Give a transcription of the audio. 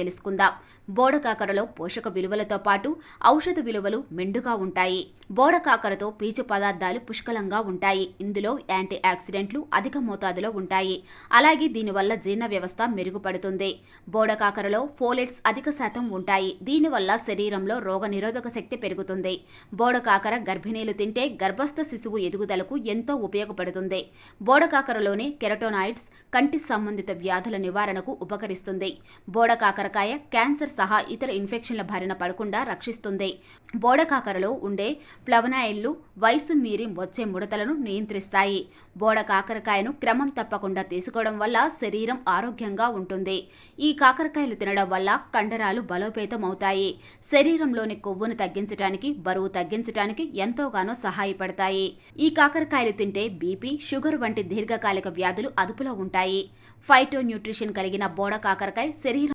తెలుసుకుందాం. బోడకాకరలో పోషక విలువలతో పాటు ఔషధ విలువలు మెండుగా ఉంటాయి. బోడకాకరతో పీచు పదార్థాలు పుష్కలంగా ఉంటాయి. ఇందులో యాంటీ ఆక్సిడెంట్లు అధిక మోతాదులో ఉంటాయి. అలాగే దీనివల్ల జీర్ణ వ్యవస్థ మెరుగుపడుతుంది. బోడకాకరలో ఫోలెట్స్ అధిక శాతం ఉంటాయి. దీనివల్ల శరీరంలో రోగ నిరోధక శక్తి పెరుగుతుంది. బోడకాకర గర్భిణీలు తింటే గర్భస్థ శిశువు ఎదుగుదలకు ఎంతో ఉపయోగపడుతుంది. బోడకాకరలోని కెరటోనాయిడ్స్ కంటి సంబంధిత వ్యాధుల నివారణకు ఉపకరిస్తుంది. బోడకాకర కాకరకాయ క్యాన్సర్ సహా ఇతర ఇన్ఫెక్షన్ల బారిన పడకుండా రక్షిస్తుంది. బోడకాకరలో ఉండే ప్లవనాయిడ్లు వయసు మీరి వచ్చే ముడతలను నియంత్రిస్తాయి. బోడ కాకరకాయను క్రమం తప్పకుండా తీసుకోవడం వల్ల శరీరం ఆరోగ్యంగా ఉంటుంది. ఈ కాకరకాయలు తినడం వల్ల కండరాలు బలోపేతం అవుతాయి శరీరంలోని కొవ్వును తగ్గించడానికి బరువు తగ్గించడానికి ఎంతోగానో సహాయపడతాయి. ఈ కాకరకాయలు తింటే బీపీ షుగర్ వంటి దీర్ఘకాలిక వ్యాధులు అదుపులో ఉంటాయి. ఫైటో న్యూట్రిషన్ కలిగిన బోడ కాకరకాయ శరీరం